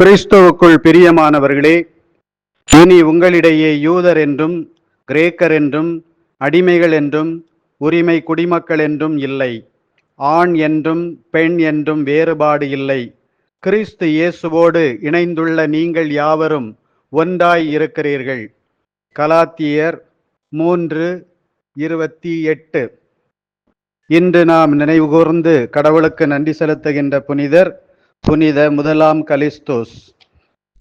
கிறிஸ்துவுக்குள் பிரியமானவர்களே இனி உங்களிடையே யூதர் என்றும் கிரேக்கர் என்றும் அடிமைகள் என்றும் உரிமை குடிமக்கள் என்றும் இல்லை. ஆண் என்றும் பெண் என்றும் வேறுபாடு இல்லை. கிறிஸ்து இயேசுவோடு இணைந்துள்ள நீங்கள் யாவரும் ஒன்றாய் இருக்கிறீர்கள். கலாத்தியர் மூன்று இருபத்தி எட்டு. இன்று நாம் நினைவுகூர்ந்து கடவுளுக்கு நன்றி செலுத்துகின்ற புனிதர் புனித முதலாம் கலிஸ்தோஸ்.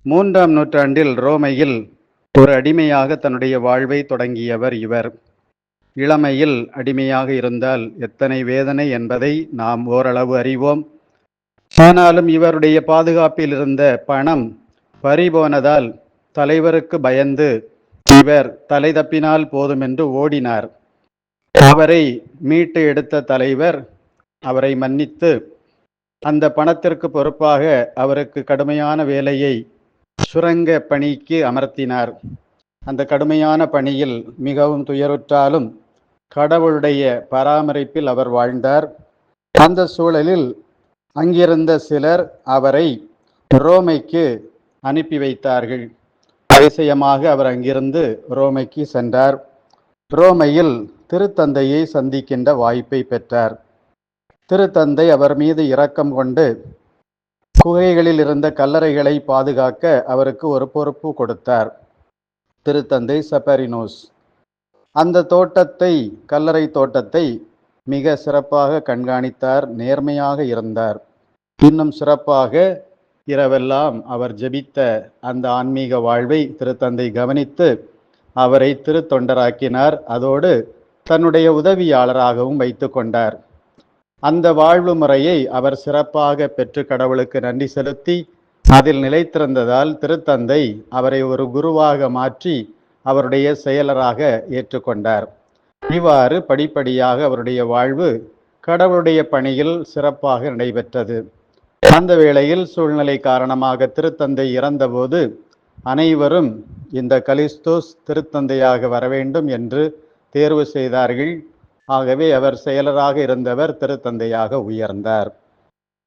மூன்றாம் நூற்றாண்டில் ரோமையில் ஒரு அடிமையாக தன்னுடைய வாழ்வை தொடங்கியவர் இவர். இளமையில் அடிமையாக இருந்தால் எத்தனை வேதனை என்பதை நாம் ஓரளவு அறிவோம். ஆனாலும் இவருடைய பாதுகாப்பில் இருந்த பணம் பறிபோனதால் தலைவருக்கு பயந்து இவர் தலை தப்பினால் போதும் என்று ஓடினார். அவரை மீட்டு எடுத்த தலைவர் அவரை மன்னித்து அந்த பணத்திற்கு பொறுப்பாக அவருக்கு கடுமையான வேலையை சுரங்க பணிக்கு அமர்த்தினார். அந்த கடுமையான பணியில் மிகவும் துயருற்றாலும் கடவுளுடைய பராமரிப்பில் அவர் வாழ்ந்தார். அந்த சூழலில் அங்கிருந்த சிலர் அவரை ரோமைக்கு அனுப்பி வைத்தார்கள். அதிசயமாக அவர் அங்கிருந்து ரோமைக்கு சென்றார். ரோமையில் திருத்தந்தையை சந்திக்கின்ற வாய்ப்பை பெற்றார். திருத்தந்தை அவர் மீது இரக்கம் கொண்டு குகைகளில் இருந்த கல்லறைகளை பாதுகாக்க அவருக்கு ஒரு பொறுப்பு கொடுத்தார். திருத்தந்தை சப்பரினோஸ். அந்த தோட்டத்தை கல்லறை தோட்டத்தை மிக சிறப்பாக கண்காணித்தார் நேர்மையாக இருந்தார். இன்னும் சிறப்பாக இரவெல்லாம் அவர் ஜெபித்த அந்த ஆன்மீக வாழ்வை திருத்தந்தை கவனித்து அவரை திருத்தொண்டராக்கினார். அதோடு தன்னுடைய உதவியாளராகவும் வைத்து கொண்டார். அந்த வாழ்வு முறையை அவர் சிறப்பாக பெற்று கடவுளுக்கு நன்றி செலுத்தி அதில் நிலைத்திருந்ததால் திருத்தந்தை அவரை ஒரு குருவாக மாற்றி அவருடைய செயலராக ஏற்றுக்கொண்டார். இவ்வாறு படிப்படியாக அவருடைய வாழ்வு கடவுளுடைய பணியில் சிறப்பாக நடைபெற்றது. அந்த வேளையில் சூழ்நிலை காரணமாக திருத்தந்தை இறந்தபோது அனைவரும் இந்த கலிஸ்தோஸ் திருத்தந்தையாக வர வேண்டும் என்று தேர்வு செய்தார்கள். ஆகவே அவர் செயலராக இருந்தவர் திருத்தந்தையாக உயர்ந்தார்.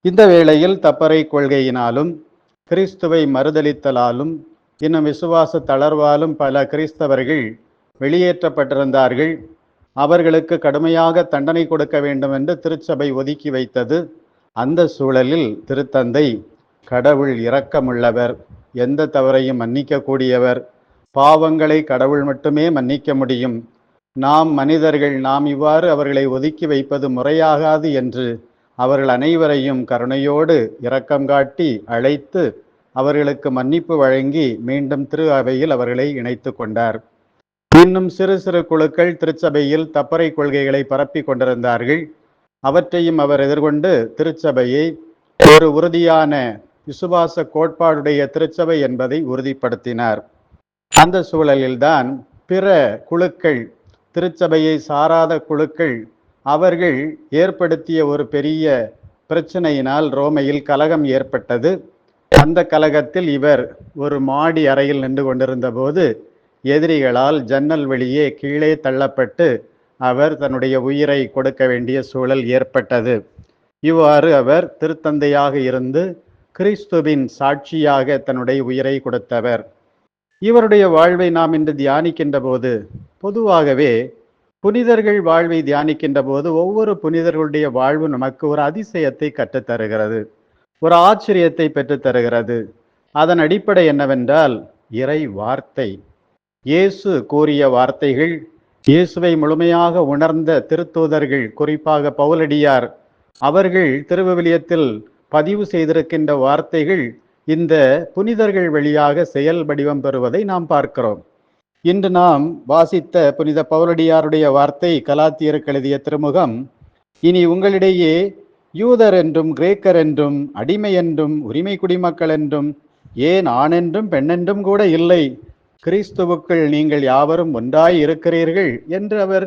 இந்த வேளையில் தப்பறை கொள்கையினாலும் கிறிஸ்துவை மறுதளித்தலாலும் இன்னும் விசுவாச தளர்வாலும் பல கிறிஸ்தவர்கள் வெளியேற்றப்பட்டிருந்தார்கள். அவர்களுக்கு கடுமையாக தண்டனை கொடுக்க வேண்டும் என்று திருச்சபை ஒதுக்கி வைத்தது. அந்த சூழலில் திருத்தந்தை கடவுள் இரக்கமுள்ளவர் எந்த தவறையும் மன்னிக்கக்கூடியவர். பாவங்களை கடவுள் மட்டுமே மன்னிக்க முடியும். நாம் மனிதர்கள் நாம் இவ்வாறு அவர்களை ஒதுக்கி வைப்பது முறையாகாது என்று அவர்கள் அனைவரையும் கருணையோடு இரக்கம் காட்டி அழைத்து அவர்களுக்கு மன்னிப்பு வழங்கி மீண்டும் திரு அவையில் அவர்களை இணைத்து கொண்டார். இன்னும் சிறு சிறு குழுக்கள் திருச்சபையில் தப்பறை கொள்கைகளை பரப்பி கொண்டிருந்தார்கள். அவற்றையும் அவர் எதிர்கொண்டு திருச்சபையை ஒரு உறுதியான விசுவாச கோட்பாடுடைய திருச்சபை என்பதை உறுதிப்படுத்தினார். அந்த சூழலில்தான் பிற குழுக்கள் திருச்சபையை சாராத குழுக்கள் அவர்கள் ஏற்படுத்திய ஒரு பெரிய பிரச்சனையினால் ரோமையில் கலகம் ஏற்பட்டது. அந்த கலகத்தில் இவர் ஒரு மாடி அறையில் நின்று கொண்டிருந்த போது எதிரிகளால் ஜன்னல் வெளியே கீழே தள்ளப்பட்டு அவர் தன்னுடைய உயிரை கொடுக்க வேண்டிய சூழல் ஏற்பட்டது. இவ்வாறு அவர் திருத்தந்தையாக இருந்து கிறிஸ்துவின் சாட்சியாக தன்னுடைய உயிரை கொடுத்தவர். இவருடைய வாழ்வை நாம் இன்று தியானிக்கின்ற போது பொதுவாகவே புனிதர்கள் வாழ்வை தியானிக்கின்ற போது ஒவ்வொரு புனிதர்களுடைய வாழ்வு நமக்கு ஒரு அதிசயத்தை கற்றுத்தருகிறது. ஒரு ஆச்சரியத்தை பெற்றுத்தருகிறது. அதன் அடிப்படை என்னவென்றால் இறை வார்த்தை. இயேசு கூறிய வார்த்தைகள் இயேசுவை முழுமையாக உணர்ந்த திருத்தூதர்கள் குறிப்பாக பவுலடியார் அவர்கள் திருவிவிலியத்தில் பதிவு செய்திருக்கின்ற வார்த்தைகள் இந்த புனிதர்கள் வழியாக செயல் வடிவம் பெறுவதை நாம் பார்க்கிறோம். இன்று நாம் வாசித்த புனித பவுலடியாருடைய வார்த்தை கலாத்தியருக்கு எழுதிய திருமுகம் இனி உங்களிடையே யூதர் என்றும் கிரேக்கர் என்றும் அடிமை என்றும் உரிமை குடிமக்கள் என்றும் ஏன் ஆணென்றும் பெண்ணென்றும் கூட இல்லை. கிறிஸ்துவுக்குள் நீங்கள் யாவரும் ஒன்றாய் இருக்கிறீர்கள் என்று அவர்